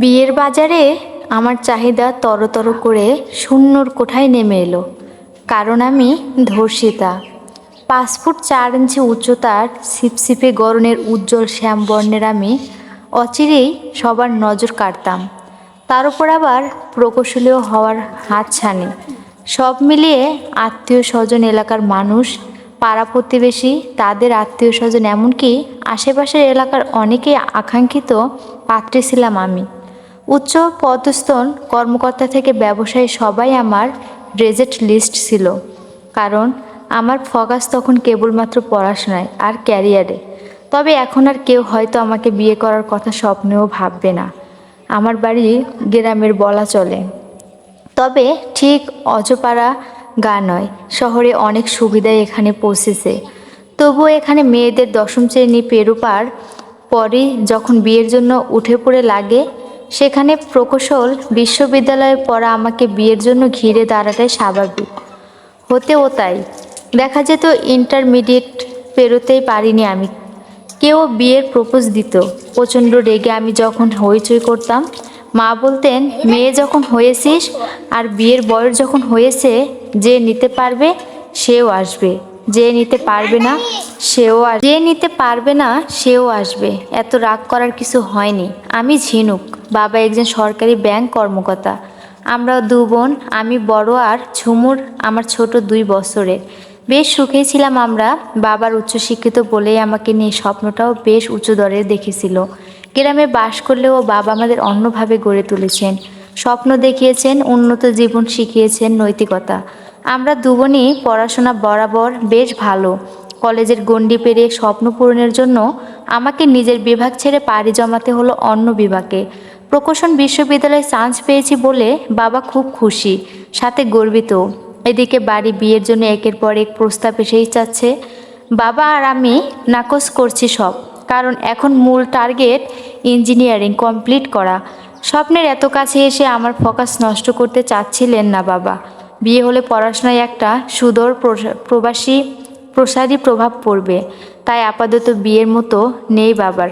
বিয়ের বাজারে আমার চাহিদা তরতর করে শূন্যর কোঠায় নেমে এলো। কারণ আমি ধর্ষিতা। পাঁচ ফুট চার ইঞ্চি উচ্চতার ছিপছিপে গরনের উজ্জ্বল শ্যামবর্ণের আমি অচিরেই সবার নজর কাড়তাম তার উপর আবার প্রকৌশলীয় হওয়ার হাত ছানি সব মিলিয়ে আত্মীয় স্বজন এলাকার মানুষ, পাড়া প্রতিবেশী, তাদের আত্মীয় স্বজন এমনকি আশেপাশের এলাকার অনেকেই আকাঙ্ক্ষিত পাত্রী ছিলাম আমি। উচ্চ পদস্থন কর্মকর্তা থেকে ব্যবসায়ী সবাই আমার ড্রেজেট লিস্ট ছিল। কারণ আমার ফোকাস তখন কেবলমাত্র পড়াশোনায় আর ক্যারিয়ারে। তবে এখন আর কেউ হয়তো আমাকে বিয়ে করার কথা স্বপ্নেও ভাববে না। আমার বাড়ি গ্রামের বলা চলে। তবে ঠিক অজপাড়া গা নয়, শহরে অনেক সুবিধাই এখানে পৌঁছেছে। তবুও এখানে মেয়েদের দশম শ্রেণি পেরোপার পরই যখন বিয়ের জন্য উঠে পড়ে লাগে সেখানে প্রকৌশল বিশ্ববিদ্যালয়ে পড়া আমাকে বিয়ের জন্য ঘিরে দাঁড়াটাই স্বাভাবিক। হতেও তাই। দেখা যেত ইন্টারমিডিয়েট পেরোতেই পারিনি আমি। কেউ বিয়ের প্রপোজ দিত। প্রচণ্ড রেগে আমি যখন হইচই করতাম, মা বলতেন, মেয়ে যখন হয়েছিস আর বিয়ের বয়স যখন হয়েছে, যে নিতে পারবে সেও আসবে। যে নিতে পারবে না, সেও আস, যে নিতে পারবে না, সেও আসবে। এত রাগ করার কিছু হয়নি। আমি ঝিনুক, বাবা একজন সরকারি ব্যাংক কর্মকর্তা। আমরা দু বোন, আমি বড় আর ঝুমুর, আমার ছোট দুই বছরের। বেশ সুখেই ছিলাম আমরা, বাবার উচ্চশিক্ষিত বলেই আমাকে নিয়ে স্বপ্নটাও বেশ উঁচু দরে দেখেছিল। গ্রামে বাস করলেও বাবা আমাদের অন্যভাবে গড়ে তুলেছেন। স্বপ্ন দেখিয়েছেন, উন্নত জীবন শিখিয়েছেন নৈতিকতা। আমরা দুবনই পড়াশোনা বরাবর বেশ ভালো। কলেজের গণ্ডি পেরিয়ে স্বপ্ন পূরণের জন্য আমাকে নিজের বিভাগ ছেড়ে পাড়ি জমাতে হলো অন্য বিভাগে। প্রকৌশল বিশ্ববিদ্যালয়ে চান্স পেয়েছি বলে বাবা খুব খুশি, সাথে গর্বিত। এদিকে বাড়ি বিয়ের জন্য একের পর এক প্রস্তাব এসেই চাচ্ছে বাবা আর আমি নাকচ করছি সব, কারণ এখন মূল টার্গেট ইঞ্জিনিয়ারিং কমপ্লিট করা। স্বপ্নের এত কাছে এসে আমার ফোকাস নষ্ট করতে চাচ্ছিলেন না বাবা। বিয়ে হলে পড়াশোনায় একটা সুদূর প্রবাসী প্রসারী প্রভাব পড়বে। তাই আপাতত বিয়ের মতো নেই বাবার।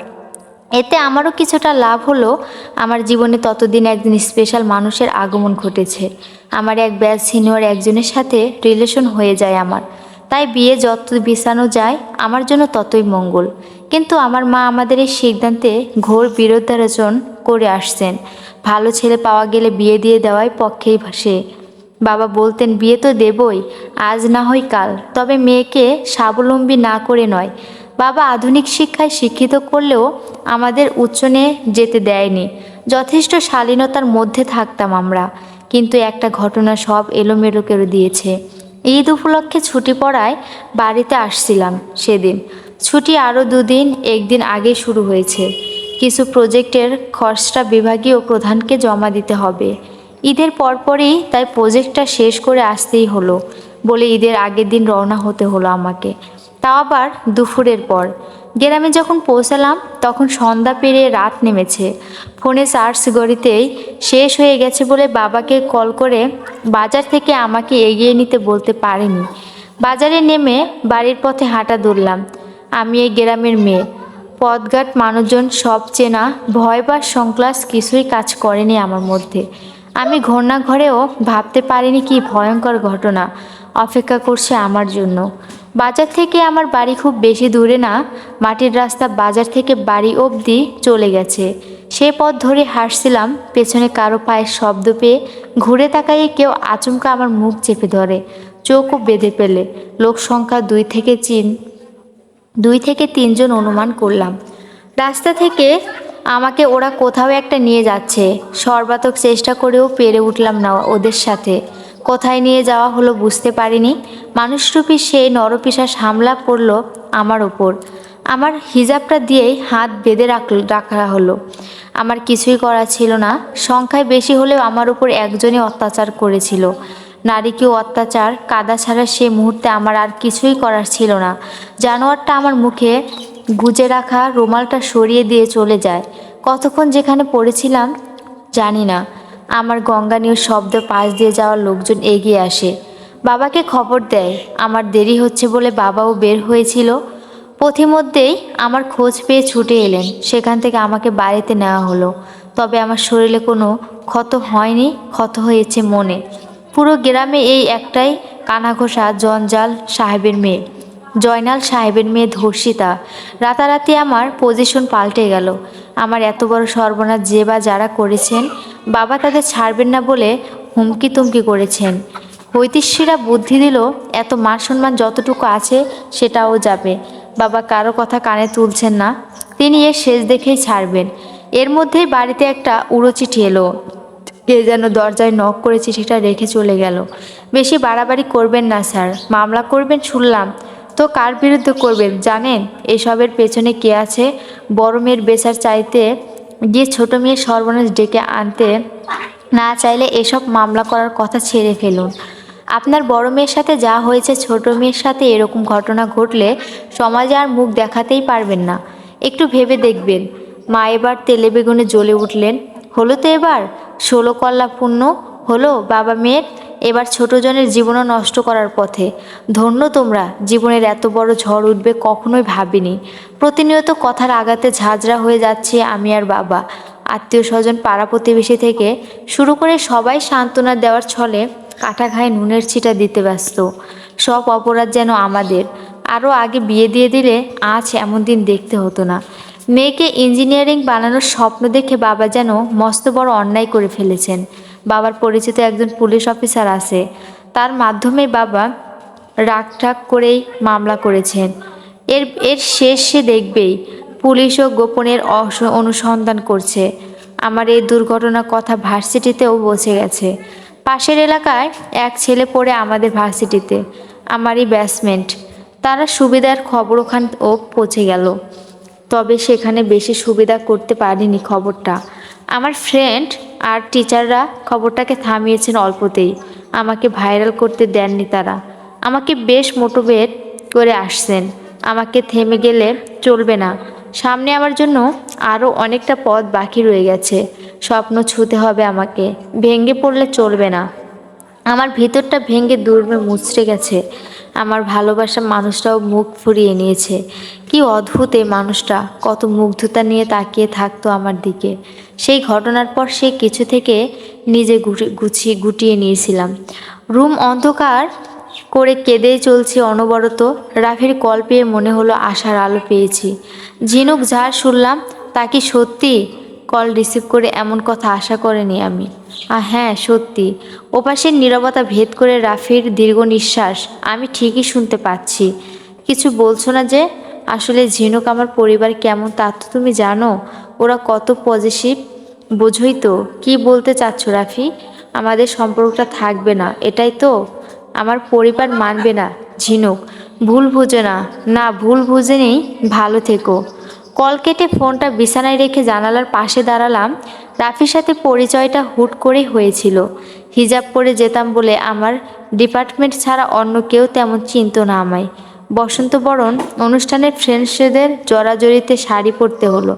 এতে আমারও কিছুটা লাভ হলো। আমার জীবনে ততদিন একদিন স্পেশাল মানুষের আগমন ঘটেছে। আমার এক ব্যাচ সিনিয়র একজনের সাথে রিলেশন হয়ে যায় আমার। তাই বিয়ে যত বিছানো যায়, আমার জন্য ততই মঙ্গল। কিন্তু আমার মা আমাদের এই সিদ্ধান্তে ঘোর বিরোধাচরণ করে আসছেন। ভালো ছেলে পাওয়া গেলে বিয়ে দিয়ে দেওয়াই পক্ষেই সে বাবা বলতেন, বিয়ে তো দেবই, আজ না হয় কাল। তবে মেয়েকে স্বাবলম্বী না করে নয়। বাবা আধুনিক শিক্ষায় শিক্ষিত করলেও আমাদের উচ্চনে যেতে দেয়নি। যথেষ্ট শালীনতার মধ্যে থাকতাম আমরা। কিন্তু একটা ঘটনা সব এলোমেলো করে দিয়েছে। ঈদ উপলক্ষে ছুটি পড়ায় বাড়িতে আসছিলাম সেদিন। ছুটি আরও দুদিন, একদিন আগে শুরু হয়েছে। কিছু প্রজেক্টের খরচটা বিভাগীয় প্রধানকে জমা দিতে হবে। ঈদের পরপরই তাই প্রজেক্টটা শেষ করে আসতেই হলো বলে ঈদের আগের দিন রওনা হতে হলো আমাকে। তাও আবার দুপুরের পর। গ্রামে যখন পৌঁছালাম, তখন সন্ধ্যা পেরিয়ে রাত নেমেছে। ফোনে চার্জ গড়িতেই শেষ হয়ে গেছে বলে বাবাকে কল করে বাজার থেকে আমাকে এগিয়ে নিতে বলতে পারেনি। বাজারে নেমে বাড়ির পথে হাঁটা ধরলাম। আমি এই গ্রামের মেয়ে। পদঘাট মানুষজন সব চেনা, ভয় বা সংক্লাস কিছুই কাজ করেনি আমার মধ্যে। আমি ঘরেও ভাবতে পারিনি কি ভয়ঙ্কর ঘটনা অপেক্ষা করছে আমার জন্য। বাজার থেকে আমার বাড়ি খুব বেশি দূরে না, মাটির রাস্তা বাজার থেকে বাড়ি অবধি চলে গেছে। সে পথ ধরে হাসছিলাম পেছনে কারও পায়ের শব্দ পেয়ে ঘুরে তাকাইয়ে কেউ আচমকা আমার মুখ চেপে ধরে, চোখও বেঁধে পেলে লোক সংখ্যা দুই থেকে চিন দুই থেকে তিনজন অনুমান করলাম। রাস্তা থেকে আমাকে ওরা কোথাও একটা নিয়ে যাচ্ছে। সর্বাতক চেষ্টা করেও পেরে উঠলাম না ওদের সাথে। কোথায় নিয়ে যাওয়া হলো বুঝতে পারিনি। মানুষরূপী সেই নরপিশাস হামলা করল আমার ওপর। আমার হিজাবটা দিয়েই হাত বেঁধে রাখল রাখা হলো। আমার কিছুই করা ছিল না। সংখ্যায় বেশি হলেও আমার উপর একজনই অত্যাচার করেছিল। নারীকেও অত্যাচার, কাদা ছাড়া সে মুহূর্তে আমার আর কিছুই করার ছিল না। জানোয়ারটা আমার মুখে গুজে রাখা রুমালটা সরিয়ে দিয়ে চলে যায়। কতক্ষণ যেখানে পড়েছিলাম জানি না। আমার গঙ্গানীয় শব্দ পাশ দিয়ে যাওয়ার লোকজন এগিয়ে আসে। বাবাকে খবর দেয়, আমার দেরি হচ্ছে বলে বাবাও বের হয়েছিল। পথিমধ্যেই আমার খোঁজ পেয়ে ছুটে এলেন। সেখান থেকে আমাকে বাড়িতে নেওয়া হলো। তবে আমার শরীরে কোনো ক্ষত হয়নি, ক্ষত হয়েছে মনে। পুরো গ্রামে এই একটাই কানাঘোষা জঞ্জাল সাহেবের মেয়ে। জয়নাল সাহেবের মেয়ে ধর্ষিতা। রাতারাতি আমার পজিশন পাল্টে গেল। আমার এত বড় সর্বনাশ যে বা যারা করেছেন, বাবা তাদের ছাড়বেন না বলে হুমকি তুমকি করেছেন। হৈতিষ্যিরা বুদ্ধি দিল, এত মান সম্মান যতটুকু আছে সেটাও যাবে। বাবা কারও কথা কানে তুলছেন না, তিনি এর শেষ দেখেই ছাড়বেন। এর মধ্যেই বাড়িতে একটা উড়ো চিঠি এলো। কে যেন দরজায় নক করে চিঠিটা রেখে চলে গেল। বেশি বাড়াবাড়ি করবেন না, স্যার। মামলা করবেন, শুনলাম। তো কার বিরুদ্ধে করবেন জানেন? এসবের পেছনে কে আছে? বড় মেয়ের বেচার চাইতে গিয়ে ছোট মেয়ের সর্বনাশ ডেকে আনতে না চাইলে এসব মামলা করার কথা ছেড়ে ফেলুন। আপনার বড় মেয়ের সাথে যা হয়েছে ছোট মেয়ের সাথে এরকম ঘটনা ঘটলে সমাজে আর মুখ দেখাতেই পারবেন না। একটু ভেবে দেখবেন। মা এবার তেলে বেগুনে জ্বলে উঠলেন। হলো তো এবার? ষোলো কল্লা পূর্ণ হলো বাবা মেয়ের এবার ছোটজনের জীবনও নষ্ট করার পথে। ধন্য তোমরা, জীবনের এত বড় ঝড় উঠবে কখনোই ভাবিনি। প্রতিনিয়ত কথার আঘাতে ঝাঁঝরা হয়ে যাচ্ছে আমি আর বাবা। আত্মীয় স্বজন পাড়া প্রতিবেশী থেকে শুরু করে সবাই সান্ত্বনা দেওয়ার ছলে কাটা ঘায়ে নুনের ছিটা দিতে ব্যস্ত। সব অপরাধ যেন আমাদের। আরও আগে বিয়ে দিয়ে দিলে আজ এমন দিন দেখতে হতো না। মেয়েকে ইঞ্জিনিয়ারিং বানানোর স্বপ্ন দেখে বাবা যেন মস্ত বড় অন্যায় করে ফেলেছেন। বাবার পরিচিত একজন পুলিশ অফিসার আছে। তার মাধ্যমে বাবা রাগ টাগ করেই মামলা করেছেন। এর এর শেষ সে দেখবেই পুলিশও গোপনের অনুসন্ধান করছে। আমার এই দুর্ঘটনার কথা ভার্সিটিতেও বসে গেছে। পাশের এলাকায় এক ছেলে পড়ে আমাদের ভার্সিটিতে। আমারই ব্যাসমেন্ট তারা সুবিধার খবর ওখান ও পৌঁছে গেল। তবে সেখানে বেশি সুবিধা করতে পারিনি খবরটা। আমার ফ্রেন্ড আর টিচাররা খবরটাকে থামিয়েছেন অল্পতেই। আমাকে ভাইরাল করতে দেননি তারা। আমাকে বেশ মোটিভেট করে আসছেন। আমাকে থেমে গেলে চলবে না। সামনে আমার জন্য আরও অনেকটা পথ বাকি রয়ে গেছে। স্বপ্ন ছুতে হবে আমাকে। ভেঙে পড়লে চলবে না। আমার ভিতরটা ভেঙে দূর্মে মুচড়ে গেছে। আমার ভালোবাসা মানুষটাও মুখ ফুরিয়ে নিয়েছে। কি অদ্ভুত এই মানুষটা, কত মুগ্ধতা নিয়ে তাকিয়ে থাকতো আমার দিকে। সেই ঘটনার পর সে কিছু থেকে নিজে গুছিয়ে, গুটিয়ে নিয়েছিলাম। রুম অন্ধকার করে কেঁদেই চলছি অনবরত। রাফির কল পেয়ে মনে হলো আশার আলো পেয়েছি। ঝিনুক যা শুনলাম, তা কি সত্যি? কল রিসিভ করে এমন কথা আশা করেনি আমি। আর হ্যাঁ সত্যি। ওপাশের নীরবতা ভেদ করে রাফির দীর্ঘ নিঃশ্বাস আমি ঠিকই শুনতে পাচ্ছি। কিছু বলছো না যে, আসলে ঝিনুক আমার পরিবার কেমন তা তো তুমি জানো? ওরা কত পজিটিভ বোঝই তো, কি বলতে চাচ্ছ রাফি? আমাদের সম্পর্কটা থাকবে না, এটাই তো। আমার পরিবার মানবে না, ঝিনুক। ভুল বুঝো না। না, ভুল বুঝে নেই, ভালো থেকো। কল কেটে ফোনটা বিছানায় রেখে জানালার পাশে দাঁড়ালাম। রাফির সাথে পরিচয়টা হুট করে হয়েছিল। হিজাব পরে যেতাম বলে আমার ডিপার্টমেন্ট ছাড়া অন্য কেউ তেমন চিনত না আমায়। বসন্ত বরণ অনুষ্ঠানের ফ্রেন্ডসদের জড়াজড়িতে শাড়ি পরতে হলো।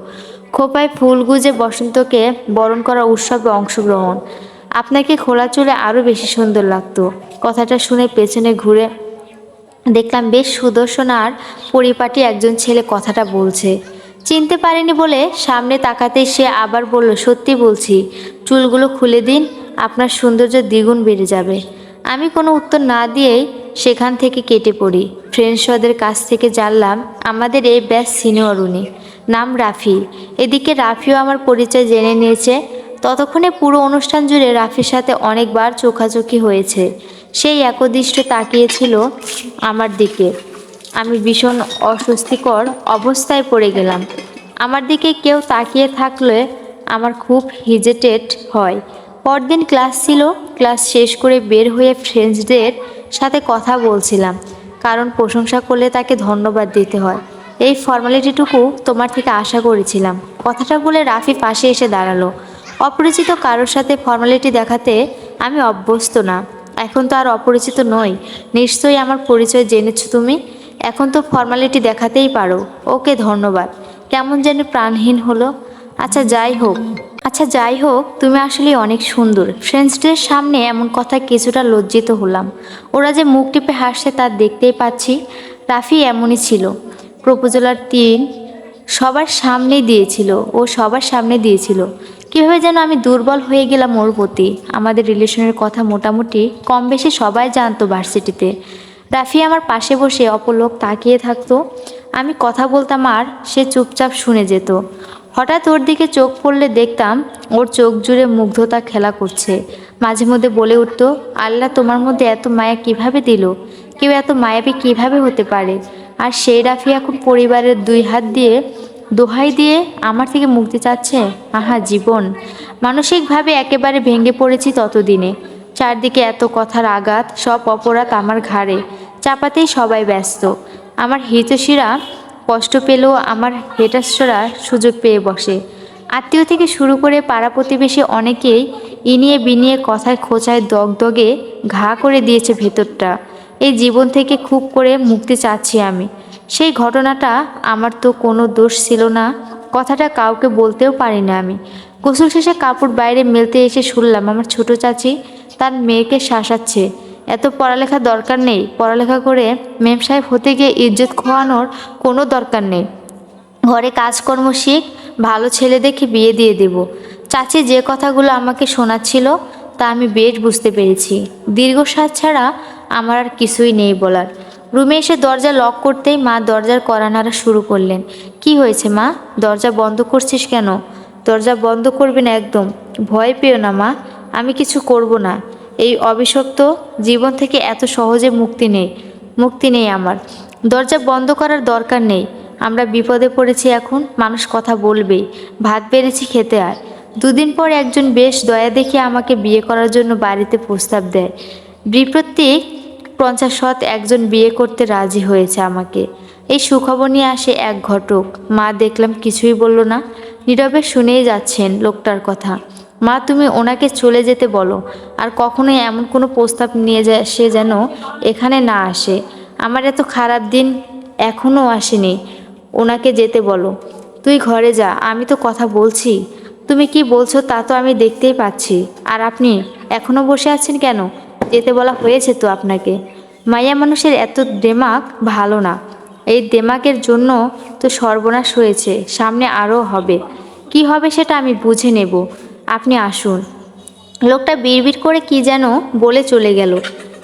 খোপায় ফুল গুজে বসন্তকে বরণ করা উৎসবে অংশগ্রহণ। আপনাকে খোলা চুলে আরও বেশি সুন্দর লাগতো। কথাটা শুনে পেছনে ঘুরে দেখলাম বেশ সুদর্শন আর পরিপাটি একজন ছেলে কথাটা বলছে। চিনতে পারেনি বলে সামনে তাকাতেই সে আবার বলল, সত্যি বলছি, চুলগুলো খুলে দিন, আপনার সৌন্দর্য দ্বিগুণ বেড়ে যাবে। আমি কোনো উত্তর না দিয়েই সেখান থেকে কেটে পড়ি। ফ্রেন্ডসদের কাছ থেকে জানলাম, আমাদের এই ব্যাচ সিনিয়র উনি, নাম রাফি। এদিকে রাফিও আমার পরিচয় জেনে নিয়েছে। ততক্ষণে পুরো অনুষ্ঠান জুড়ে রাফির সাথে অনেকবার চোখাচোখি হয়েছে। সেই একদৃষ্ট তাকিয়েছিল আমার দিকে। আমি ভীষণ অস্বস্তিকর অবস্থায় পড়ে গেলাম। আমার দিকে কেউ তাকিয়ে থাকলে আমার খুব হিজেটেড হয়। পরদিন ক্লাস ছিল, ক্লাস শেষ করে বের হয়ে ফ্রেন্ডসদের সাথে কথা বলছিলাম, কারণ প্রশংসা করলে তাকে ধন্যবাদ দিতে হয়। এই ফর্মালিটিটুকু তোমার থেকে আশা করেছিলাম। কথাটা বলে রাফি পাশে এসে দাঁড়াল। অপরিচিত কারোর সাথে ফর্মালিটি দেখাতে আমি অভ্যস্ত না। এখন তো আর অপরিচিত নই। নিশ্চয়ই আমার পরিচয় জেনেছো তুমি। এখন তো ফর্মালিটি দেখাতেই পারো। ওকে ধন্যবাদ। কেমন যেন প্রাণহীন হলো। আচ্ছা যাই হোক। আচ্ছা যাই হোক, তুমি আসলে অনেক সুন্দর। ফ্রেন্ডসদের সামনে এমন কথা কিছুটা লজ্জিত হলাম। ওরা যে মুখ টিপে হাসছে তা দেখতেই পাচ্ছি, রাফি এমনই ছিল। প্রপোজালার তিন সবার সামনে দিয়েছিল, ও সবার সামনে দিয়েছিল। কীভাবে যেন আমি দুর্বল হয়ে গেলাম ওর প্রতি। আমাদের রিলেশনের কথা মোটামুটি কম বেশি সবাই জানতো ভার্সিটিতে রাফি আমার পাশে বসে অপলোক তাকিয়ে থাকতো। আমি কথা বলতাম আর সে চুপচাপ শুনে যেত। হঠাৎ ওর দিকে চোখ পড়লে দেখতাম ওর চোখ জুড়ে মুগ্ধতা খেলা করছে। মাঝে মধ্যে বলে উঠতো, আল্লাহ তোমার মধ্যে এত মায়া কীভাবে দিল? কেউ এত মায়াবী কীভাবে হতে পারে? আর সেই রাফি এখন পরিবারের দুই হাত দিয়ে, দোহাই দিয়ে আমার থেকে মুক্তি চাচ্ছে? আহা, জীবন। মানসিকভাবে একেবারে ভেঙে পড়েছি ততদিনে। চারদিকে এত কথার আঘাত, সব অপরাধ আমার ঘাড়ে। চাপাতেই সবাই ব্যস্ত। আমার হিতশীরা কষ্ট পেলেও আমার হেটাসরা সুযোগ পেয়ে বসে। আত্মীয় থেকে শুরু করে পাড়া প্রতিবেশী অনেকেই ইনিয়ে বিনিয়ে কথায় খোঁচায় দগদগে ঘা করে দিয়েছে ভেতরটা। এই জীবন থেকে খুব করে মুক্তি চাচ্ছি আমি। সেই ঘটনাটা আমার তো কোনো দোষ ছিল না, কথাটা কাউকে বলতেও পারি না আমি। গোসল শেষে কাপড় বাইরে মেলতে এসে শুনলাম, আমার ছোট চাচি তার মেয়েকে শাসাচ্ছে। এত পড়ালেখা দরকার নেই। পড়ালেখা করে মেম সাহেব হতে গিয়ে ইজ্জত খোয়ানোর কোনো দরকার নেই। ঘরে কাজকর্ম শিখ, ভালো ছেলে দেখে বিয়ে দিয়ে দেব। চাচি যে কথাগুলো আমাকে শোনাচ্ছিল তা আমি বেশ বুঝতে পেরেছি। দীর্ঘশ্বাস ছাড়া আমার আর কিছুই নেই বলার। রুমে এসে দরজা লক করতেই মা দরজার কড়া নাড়া শুরু করলেন। কি হয়েছে মা? দরজা বন্ধ করছিস কেন? দরজা বন্ধ করবি না একদম। ভয় পেও না মা। আমি কিছু করব না। এই অভিশপ্ত জীবন থেকে এত সহজে মুক্তি নেই মুক্তি নেই আমার। দরজা বন্ধ করার দরকার নেই। আমরা বিপদে পড়েছি এখন, মানুষ কথা বলবেই। ভাত বেড়েছি খেতে আর। দুদিন পর একজন বেশ দয়া দেখে আমাকে বিয়ে করার জন্য বাড়িতে প্রস্তাব দেয়। বিপ্রত্যেক পঞ্চাশত একজন বিয়ে করতে রাজি হয়েছে আমাকে। এই সুখবর নিয়ে আসে এক ঘটক। মা দেখলাম কিছুই বলল না। নীরবে শুনেই যাচ্ছেন লোকটার কথা। মা, তুমি ওনাকে চলে যেতে বলো। আর কখনোই এমন কোনো প্রস্তাব নিয়ে যায় সে যেন এখানে না আসে। আমার এত খারাপ দিন এখনও আসেনি। ওনাকে যেতে বলো। তুই ঘরে যা, আমি তো কথা বলছি। তুমি কি বলছো তা তো আমি দেখতেই পাচ্ছি। আর আপনি এখনও বসে আছেন কেন? যেতে বলা হয়েছে তো আপনাকে। মাইয়া মানুষের এত দেমাক ভালো না। এই দেমাকের জন্য তো সর্বনাশ হয়েছে। সামনে আরও হবে। কি হবে সেটা আমি বুঝে নেব। আপনি আসুন। লোকটা বিড়বিড় করে কি যেন বলে চলে গেল।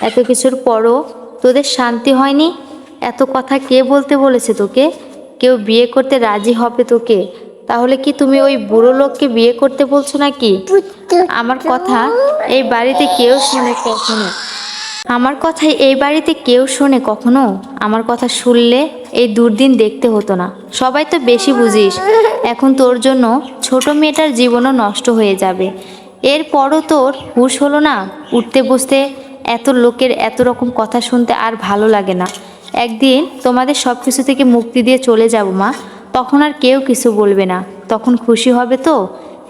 এত কিছুর পরও তোদের শান্তি হয়নি? এত কথা কে বলতে বলেছে তোকে? কেউ বিয়ে করতে রাজি হবে তোকে? তাহলে কি তুমি ওই বুড়ো লোককে বিয়ে করতে বলছো নাকি? আমার কথা এই বাড়িতে কেউ শোনে কখনো? আমার কথাই এই বাড়িতে কেউ শোনে কখনো? আমার কথা শুনলে এই দুর্দিন দেখতে হতো না। সবাই তো বেশি বুঝিস। এখন তোর জন্য ছোট মেয়েটার জীবনও নষ্ট হয়ে যাবে। এরপরও তোর হুশ হলো না? উঠতে বসতে এত লোকের এত রকম কথা শুনতে আর ভালো লাগে না। একদিন তোমাদের সব কিছু থেকে মুক্তি দিয়ে চলে যাব মা। তখন আর কেউ কিছু বলবে না। তখন খুশি হবে তো?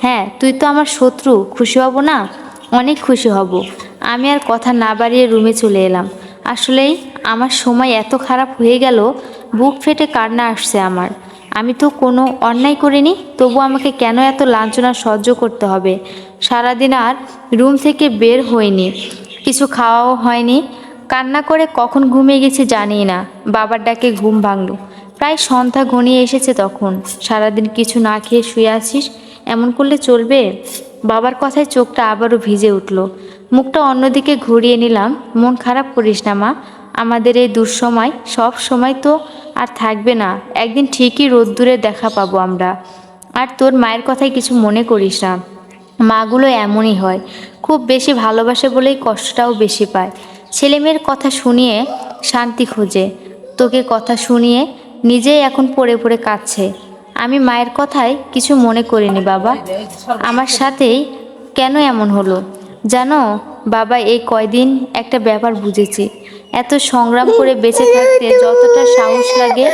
হ্যাঁ তুই তো আমার শত্রু। খুশি হব না? অনেক খুশি হব। আমি আর কথা না বাড়িয়ে রুমে চলে এলাম। আসলেই আমার সময় এত খারাপ হয়ে গেল বুক ফেটে কান্না আসছে আমার। আমি তো কোনো অন্যায় করিনি, তবু আমাকে কেন এত লাঞ্ছনা সহ্য করতে হবে? সারাদিন আর রুম থেকে বের হইনি, কিছু খাওয়াও হয়নি। কান্না করে কখন ঘুমিয়ে গেছি জানি না, বাবার ডাকে ঘুম ভাঙল। প্রায় সন্ধ্যা ঘনিয়ে এসেছে তখন। সারাদিন কিছু না খেয়ে শুয়ে আছিস, এমন করলে চলবে? বাবার কথায় চোখটা আবারও ভিজে উঠল। মুখটা অন্যদিকে ঘুরিয়ে নিলাম, মন খারাপ করিস না মা। আমাদের এই দুঃসময়, সব সময় তো আর থাকবে না। একদিন ঠিকই রোদ্দুরে দেখা পাবো আমরা। আর তোর মায়ের কথায় কিছু মনে করিস না। মাগুলো এমনই হয়, খুব বেশি ভালোবাসে বলেই কষ্টটাও বেশি পায়। ছেলেমেয়ের কথা শুনিয়ে শান্তি খোঁজে। তোকে কথা শুনিয়ে নিজেই এখন পড়ে পড়ে কাঁদছে। আমি মায়ের কথায় কিছু মনে করিনি বাবা। আমার সাথেই কেন এমন হলো? জানো, বাবা এই কয়দিন একটা ব্যাপার বুঝেছি। এত সংগ্রাম করে বেঁচে থাকতে যতটা সাহস লাগে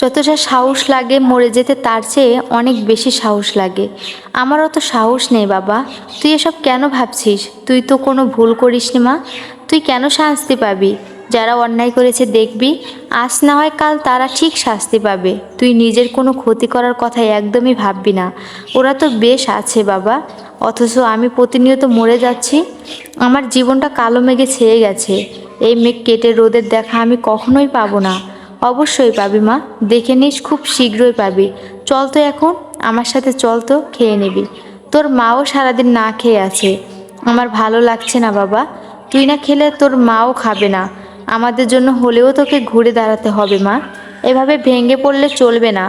যতটা সাহস লাগে মরে যেতে, তার চেয়ে অনেক বেশি সাহস লাগে। আমার অত সাহস নেই বাবা। তুই এসব কেন ভাবছিস? তুই তো কোনো ভুল করিসনি মা। তুই কেন শাস্তি পাবি? যারা অন্যায় করেছে দেখবি। আজ না হয় কাল তারা ঠিক শাস্তি পাবে। তুই নিজের কোনো ক্ষতি করার কথা একদমই ভাববি না। ওরা তো বেশ আছে বাবা। অথচ আমি প্রতিনিয়ত মরে যাচ্ছি। আমার জীবনটা কালো মেঘে ছেয়ে গেছে। এই মেঘ কেটে রোদের দেখা আমি কখনোই পাবো না। অবশ্যই পাবি মা, দেখে নিস খুব শীঘ্রই পাবি। চল তো এখন, আমার সাথে চল তো, খেয়ে নিবি। তোর মাও সারাদিন না খেয়ে আছে। আমার ভালো লাগছে না বাবা। তুই না খেলে তোর মাও খাবে না। আমাদের জন্য হলেও তোকে ঘুরে দাঁড়াতে হবে মা। এভাবে ভেঙে পড়লে চলবে না।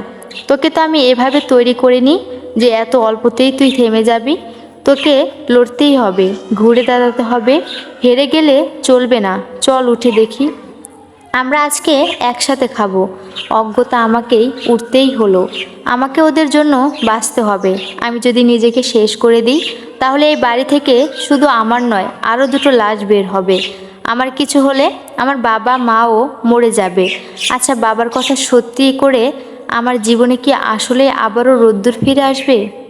তোকে তো আমি এভাবে তৈরি করিনি যে এত অল্পতেই তুই থেমে যাবি। তোকে লড়তেই হবে, ঘুরে দাঁড়াতে হবে। হেরে গেলে চলবে না, চল উঠে দেখি। আমরা আজকে একসাথে খাব। অজ্ঞতা আমাকেই উঠতেই হলো। আমাকে ওদের জন্য বাঁচতে হবে। আমি যদি নিজেকে শেষ করে দিই, তাহলে এই বাড়ি থেকে শুধু আমার নয়, আরও দুটো লাশ বের হবে। আমার কিছু হলে আমার বাবা মাও মরে যাবে। আচ্ছা বাবার কথা সত্যি করে আমার জীবনে কি আসলে আবারও রোদ্দুর ফিরে আসবে?